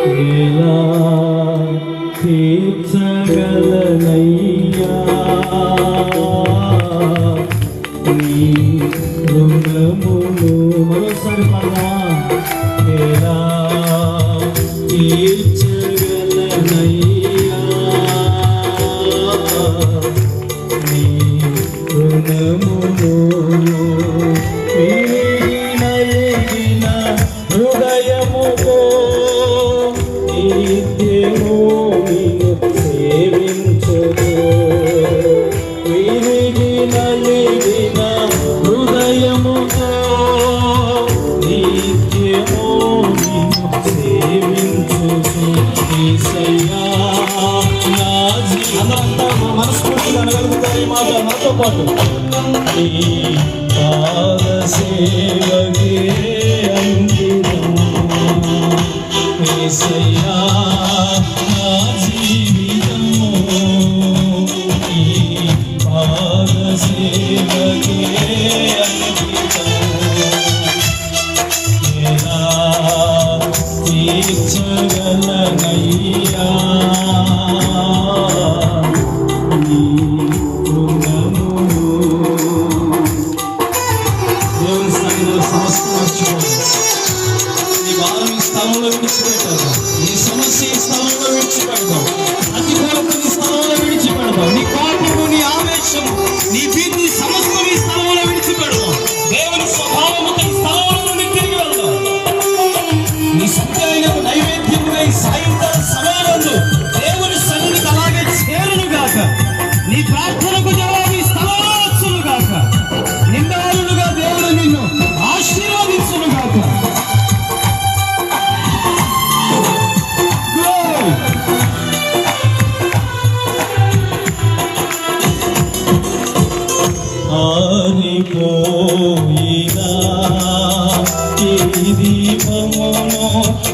Sila Sitsagala పడు నీ పాదసేవ స్థలంలో విడిచిపెట్టావు నీ సమస్య ఈ స్థలంలో విడిచిపెడతావు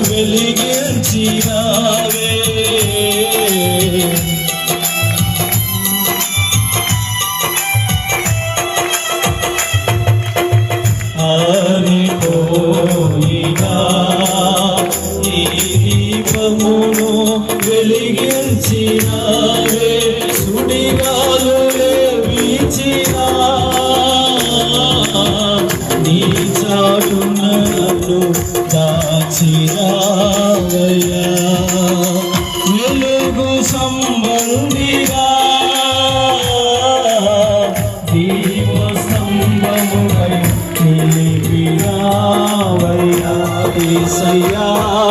వెలిగించినావే.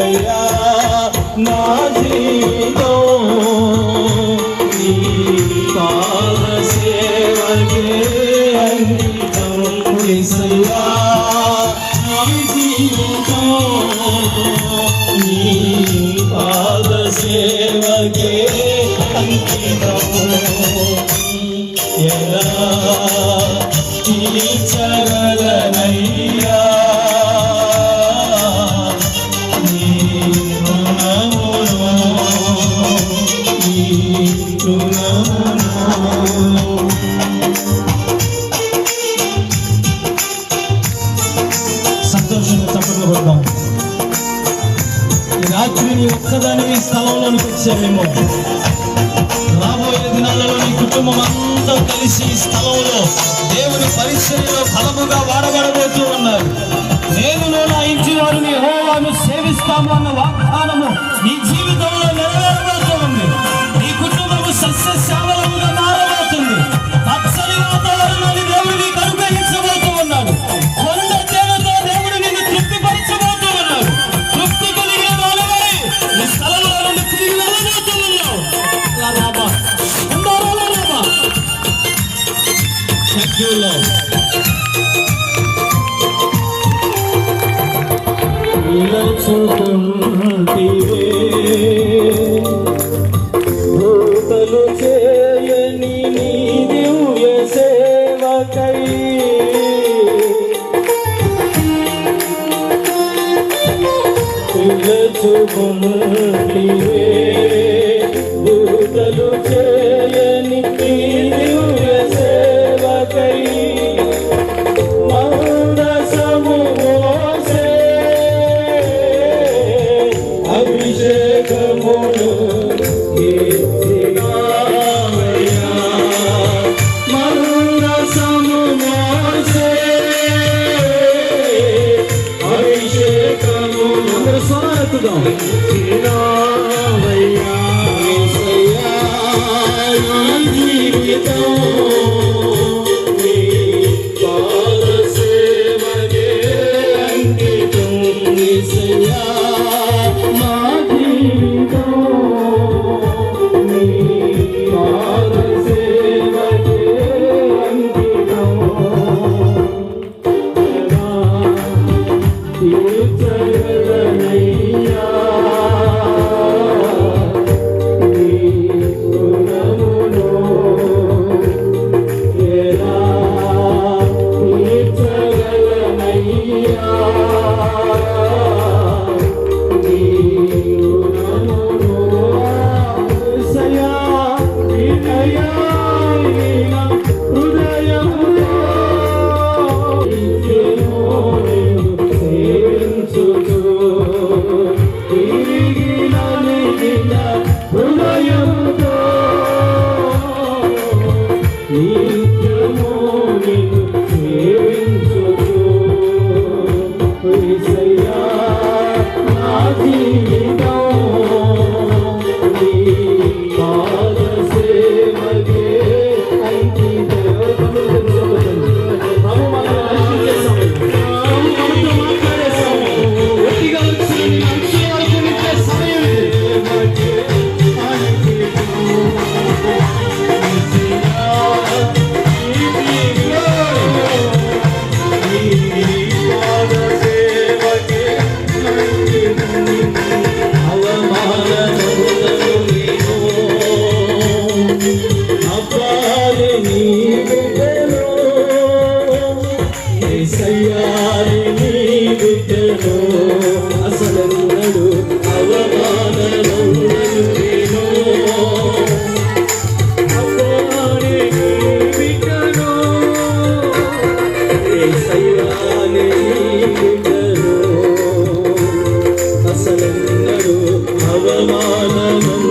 ఏసయ్యా నా జీవితం నీ పాద సేవకే అంకితం. ఏసయ్యా నా జీవితం రాత్రిని ఒక్కదాని మీ స్థలంలోనికి వచ్చాం రాబోయే దినాలలో నీ కుటుంబం అంతా కలిసి ఈ స్థలంలో దేవుని పరిశ్రమలో ఫలముగా వాడబడబోతూ ఉన్నారు. నేను నా ఇంటి వారిని హోవాను సేవిస్తాము అన్న వాగ్దానము నీ జీవితంలో నెరవేరబోతూ ఉంది. నీ కుటుంబము సస్యశ్యామల నిలచుకుంటే দাও అసలెన్నడూ అవమానమందుని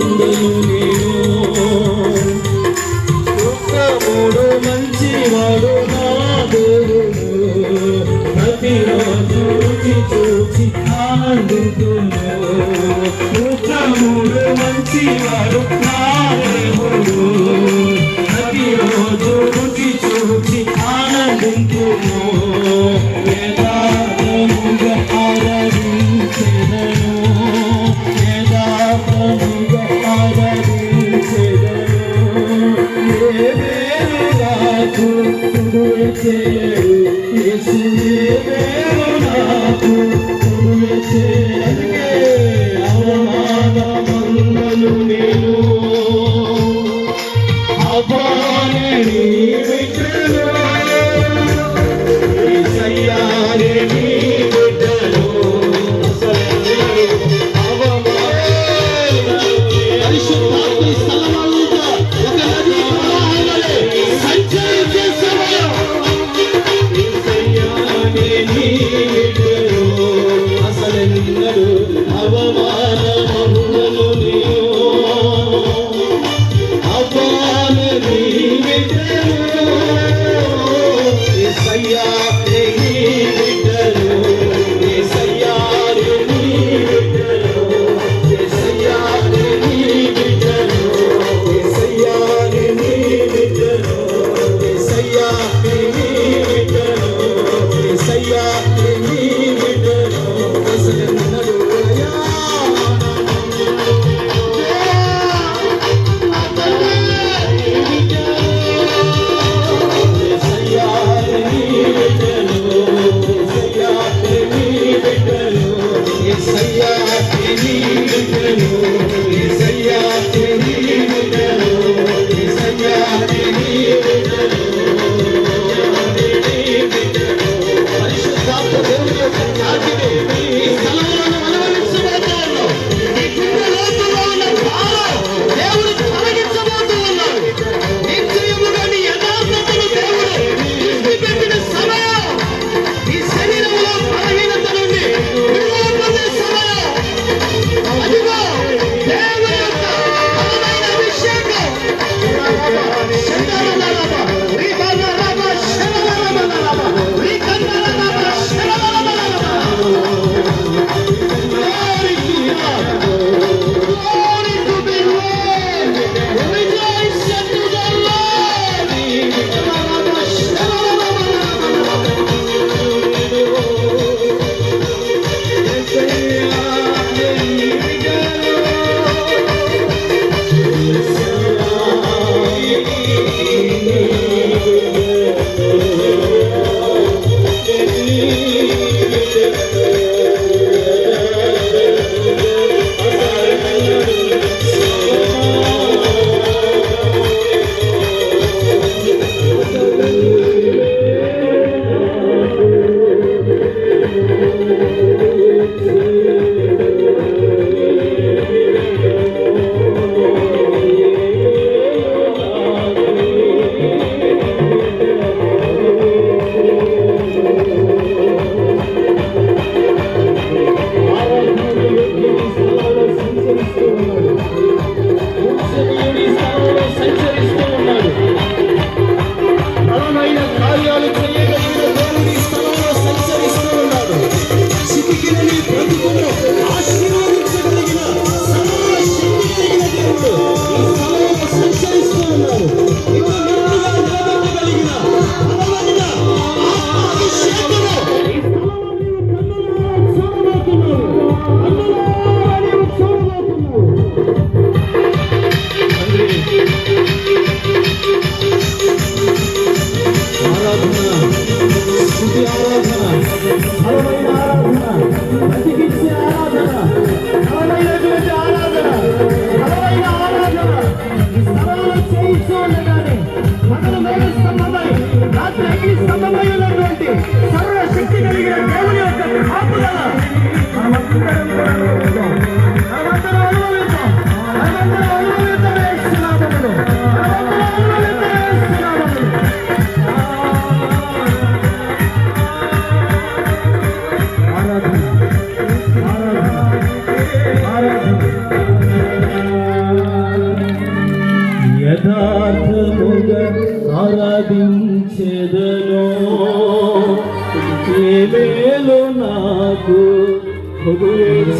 కొదువే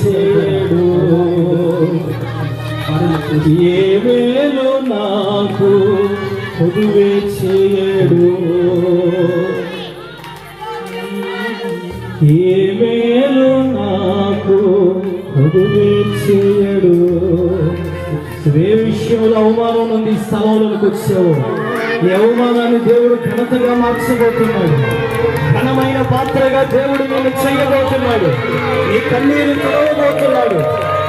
ఏ మేలు నాకు? పొదువే చేయడు ఏ మేలు నాకు? పొదువే చేయడు ఏ విషయంలో అవమానం నుండి ఈ స్థలంలోకి వచ్చావు. ఈ అవమానాన్ని దేవుడు ఘనతగా మార్చబోతున్నాడు. ఘనమైన పాత్రగా దేవుడు నేను చేయబోతున్నాడు. నీ కన్నీరు తెరవబోతున్నాడు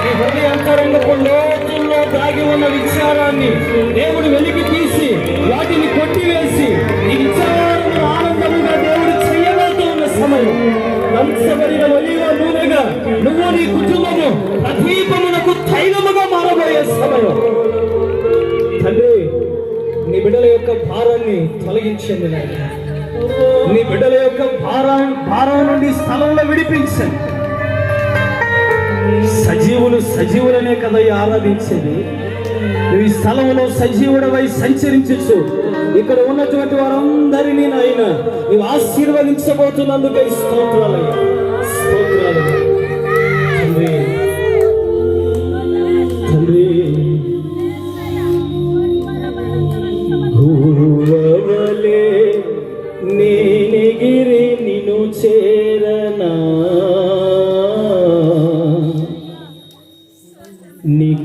నీ హృదయంతరంగపు లోతుల్లో దాగి ఉన్న విచారాన్ని దేవుడు వెలికి తీసి వాటిని కొట్టివేసి నీ విచారాలను ఆనందముగా దేవుడు చేయబోతున్న సమయం. లంచబడిన ఒలివ నూనెగా నువ్వు నీ కుటుంబము ప్రదీపమునకు తైలముగా మారబోయే సమయం. తండ్రి నీ బిడ్డల యొక్క భారాన్ని తొలగించండి నాయన. నీ బిడ్డల యొక్క భారం భారం నుండి స్థలంలో విడిపించండి. సజీవులు సజీవులనే కదా ఈ ఆరాధించేది నువ్వు ఈ స్థలంలో సజీవుడవై సంచరించచ్చు ఇక్కడ ఉన్నటువంటి వారందరినీ నాయన నువ్వు ఆశీర్వదించబోతున్నందుకే ఈ స్తోత్రాలు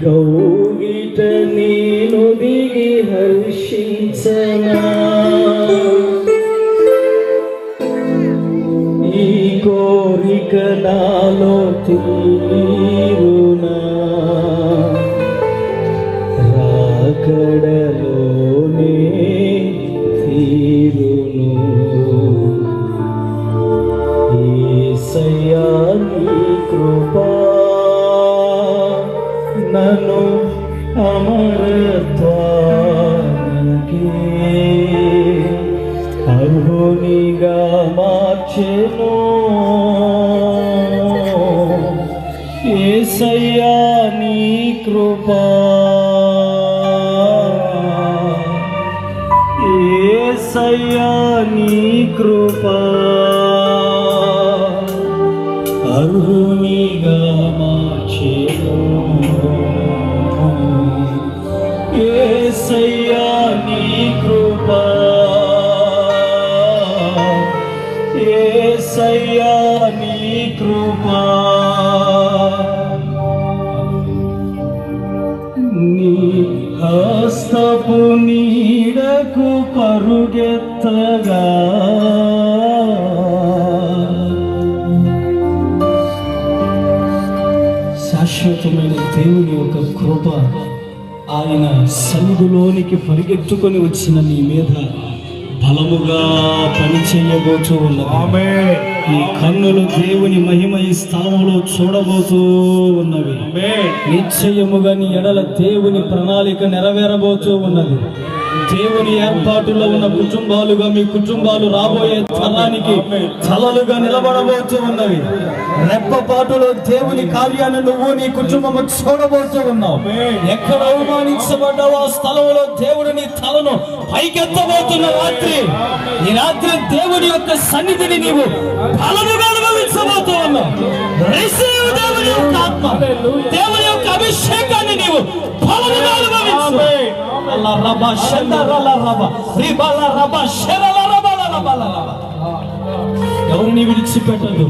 గౌగిట నేను దిగి హర్షించనా? ఈ కోరిక నాలో తీరునా ఏసయ్యా నీ కృపా. ఏసయ్యా నీ కృపా. శాశ్వతమైన దేవుని యొక్క కృప ఆయన సన్నిధిలోనికి పరిగెత్తుకొని వచ్చిన నీ మీద బలముగా పనిచేయబోతూ ఉన్నది. ఈ కన్నులు దేవుని మహిమ ఈ స్థలంలో చూడబోతూ ఉన్నవి. నిశ్చయముగా నీ ఎడల దేవుని ప్రణాళిక నెరవేరబోతూ ఉన్నది. దేవుని ఏర్పాటులో ఉన్న కుటుంబాలుగా మీ కుటుంబాలు రాబోయే తరానికి తలలుగా నిలబడబోతూ ఉన్నవి. రెప్పపాటులో దేవుని కార్యాన్ని నువ్వు నీ కుటుంబము చూడబోతూ ఉన్నావు. ఎక్కడ అవమానించబడ్డావో ఆ స్థలంలో దేవుడు నీ తలను పైకెత్తబోతున్న రాత్రి ఈ రాత్రి దేవుడి యొక్క సన్నిధిని నీవు బలముగా అనుభవించబోతూ ఉన్నావు. దేవుని రబా షందరల రబా రిబల రబా షరల రబల రబల రబ ఎవరిని విడిచిపెట్టదు?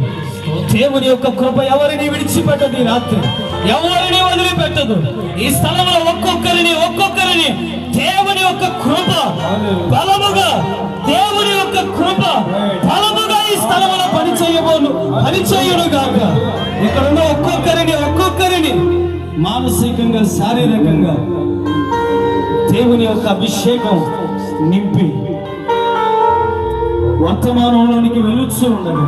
దేవుని యొక్క కృప ఎవరిని విడిచిపెట్టదు ఈ రాత్రి? ఎవరిని వదిలిపెట్టదు? ఈ స్థలంలో ఒక్కొక్కరిని ఒక్కొక్కరిని దేవుని యొక్క కృప బలముగా దేవుని యొక్క కృప బలముగా ఈ స్థలంలో పని చేయబోను పని చేయడు గాక. ఇక్కడ ఉన్న ఒక్కొక్కరిని ఒక్కొక్కరిని మానసికంగా శారీరకంగా దేవుని యొక్క అభిషేకం నింపి వర్తమానంలోనికి వెలుచు ఉండగా.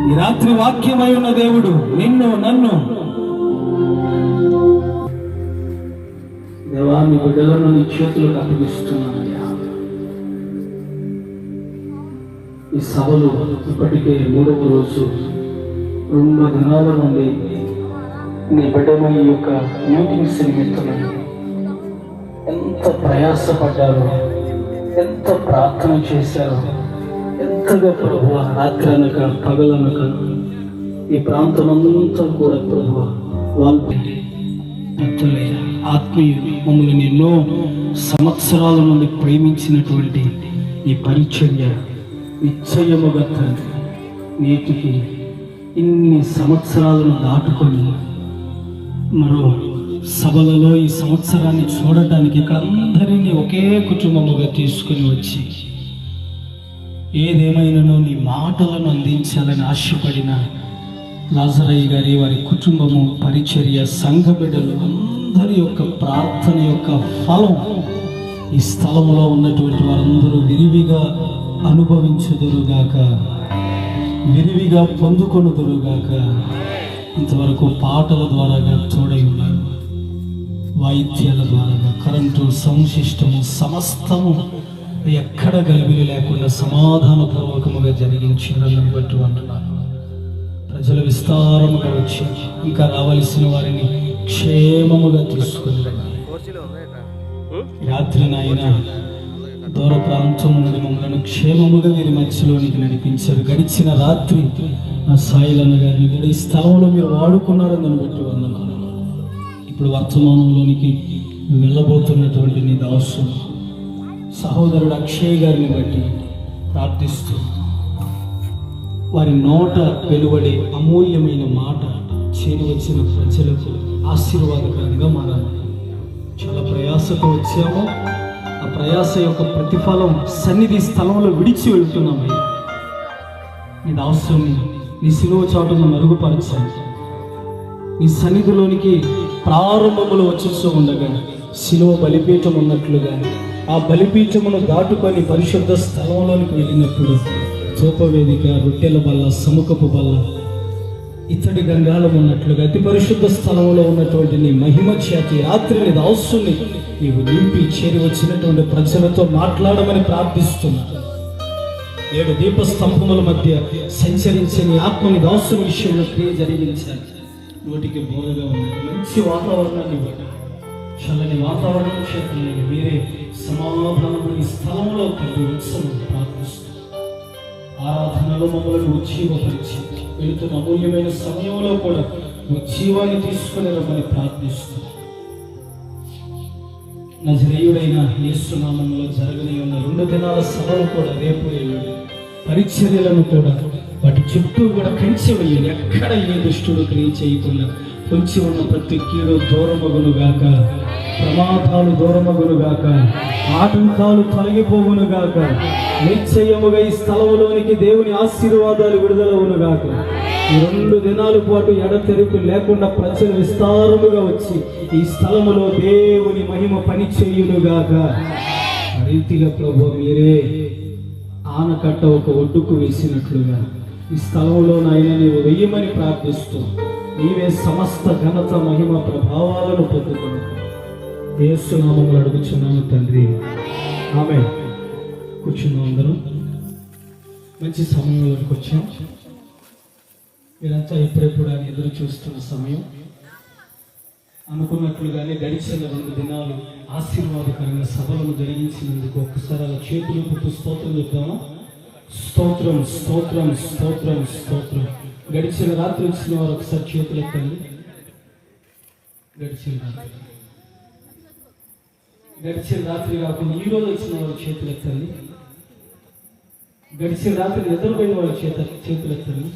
ఈ రాత్రి వాక్యమై ఉన్న దేవుడు నిన్ను నన్ను. దేవాన్ని బిడ్డలను నీ చేతులకు అప్పగిస్తున్నానయ్యా ఈ సభలు ఇప్పటికే మూడవ రోజు రెండు దినాల నుండి నీ బిడ్డలు ఈ యొక్క మీటింగ్స్ నిమిత్తమై ఎంత ప్రయాసపడ్డారు ఎంత ప్రార్థన చేశారు ఎంతగా ప్రభు రాత్రనక పగలనక ఈ ప్రాంతం అంతా కూడా ప్రభు వాళ్ళు భక్తులయ్యా ఆత్మీయులు మమ్మల్ని ఎన్నో సంవత్సరాల నుండి ప్రేమించినటువంటి ఈ పరిచర్య నిశ్చయముగా తండ్రి నేటికి ఇన్ని సంవత్సరాలను దాటుకొని మరో సభలలో ఈ సంవత్సరాన్ని చూడటానికి ఇక్కడ అందరినీ ఒకే కుటుంబముగా తీసుకుని వచ్చి ఏదేమైనానో నీ మాటలను అందించాలని ఆశపడిన లాజరయ్య గారి వారి కుటుంబము పరిచర్య సంఘ బిడ్డలు అందరి యొక్క ప్రార్థన యొక్క ఫలం ఈ స్థలంలో ఉన్నటువంటి వారందరూ విరివిగా అనుభవించుదురుగాక. విరివిగా పొందుకొనుదురుగాక. ఇంతవరకు పాటల ద్వారాగా తోడై ఉన్నారు. వాయిద్యాల ద్వారా కరెంటు సౌండ్ సిస్టము సమస్తము ఎక్కడ గలిబిలి లేకుండా సమాధానపూర్వకముగా జరిగించారని బట్టి వంటున్నాను ప్రజలు విస్తారముగా వచ్చి ఇంకా రావలసిన వారిని క్షేమముగా తీసుకుని రాత్రి నాయన దూర ప్రాంతం నుండి మమ్మల్ని క్షేమముగా వీరి మధ్యలోనికి నడిపించారు. గడిచిన రాత్రి నా సాయిలన్న గారిని కూడా ఈ స్థలంలో మీరు వాడుకున్నారని బట్టి వందనాలు. ఇప్పుడు వర్తమానంలోనికి వెళ్ళబోతున్నటువంటి నీ దాసు సహోదరుడు అక్షయ్ గారిని బట్టి ప్రార్థిస్తూ వారి నోట వెలువడే అమూల్యమైన మాట చేరి వచ్చిన ప్రజలకు ఆశీర్వాదకరంగా మారాలి. చాలా ప్రయాసతో వచ్చాము. ఆ ప్రయాస యొక్క ప్రతిఫలం సన్నిధి స్థలంలో విడిచి వెళ్తున్నామయ్యా నీ దాసుని నీ సిలువ చాటును మరుగుపరచాలి. నీ సన్నిధిలోనికి ప్రారంభములు వచ్చేస్తూ ఉండగా శిలువ బలిపీఠం ఉన్నట్లుగా ఆ బలిపీఠమును దాటుకొని పరిశుద్ధ స్థలంలోనికి వెళ్ళినప్పుడు ధూపవేదిక రొట్టెల బల్ల సముఖపు బల్ల ఇతడి గంగాలం ఉన్నట్లుగా అతి పరిశుద్ధ స్థలంలో ఉన్నటువంటి నీ మహిమ చేతి రాత్రిని దాసుని నీవు నింపి చేరి వచ్చినటువంటి ప్రజలతో మాట్లాడమని ప్రార్థిస్తున్నా. ఏడు దీప స్తంభముల మధ్య సంచరించే నీ ఆత్మని దాస్సు విషయంలో క్రియ జరిగించాలి. నోటికి బోధగా ఉంది మంచి వాతావరణాన్ని ఇవ్వండి. చల్లని వాతావరణం చేత మీరే సమాధానము ఈ స్థలంలో కలిగి ఉత్సవం ప్రార్థిస్తున్నాను ఆరాధనలో మమ్మల్ని ఉజ్జీవపరిచి వెళుతున్న అమూల్యమైన సమయంలో కూడా ఉజ్జీవాన్ని తీసుకుని రమ్మని ప్రార్థిస్తున్నాను నజరేయుడైన యేసునామంలో జరగని ఉన్న రెండు దినాల సభలు కూడా రేపు పరిచర్యలను కూడా వాటి చుట్టూ కూడా పెంచి వేయాలి ఎక్కడ ఏ దుష్టుడు క్రియ చేయకుండా పొంచి ఉన్న ప్రతి కీడు దూరమగును గాక. ప్రమాదాలు దూరమగును గాక. ఆటంకాలు తొలగిపోవును గాక. నిశ్చయముగా ఈ స్థలంలోనికి దేవుని ఆశీర్వాదాలు విడుదలవును గాక. ఈ రెండు దినాల పాటు ఎడతెరిపి లేకుండా ప్రజలు విస్తారముగా వచ్చి ఈ స్థలములో దేవుని మహిమ పని చేయునుగాక రీతిగా ప్రభు మీరే ఆనకట్ట ఒక ఒడ్డుకు వేసినట్లుగా ఈ స్థలంలో నాయన నీవు వెయ్యమని ప్రార్థిస్తూ నీవే సమస్త ఘనత మహిమ ప్రభావాలను పొందుకుని. ఏసునామములు అడుగుచున్నాను తండ్రి. ఆమె కూర్చున్నాం అందరం. మంచి సమయంలోకి వచ్చాం. మీరంతా ఎప్పుడెప్పుడు అని ఎదురు చూస్తున్న సమయం. అనుకున్నట్లుగానే గడిచిన రెండు దినాలు ఆశీర్వాదకరంగా సభలను జరిగించినందుకు ఒక్కసారి అలా చేతులు పుట్టు స్తోత్రం చెప్తామా స్తోత్రం స్తోత్రం స్తోత్రం స్తోత్రం. గడిచిన రాత్రి వచ్చిన వారు ఒకసారి చేతులు ఎత్తండి. గడిచిన రాత్రి. గడిచిన రాత్రి కాకుండా ఈ రోజు వచ్చిన వారు చేతులు ఎత్తండి. గడిచిన రాత్రి నిద్రపోయిన వారు చేత చేతులు ఎత్తండి.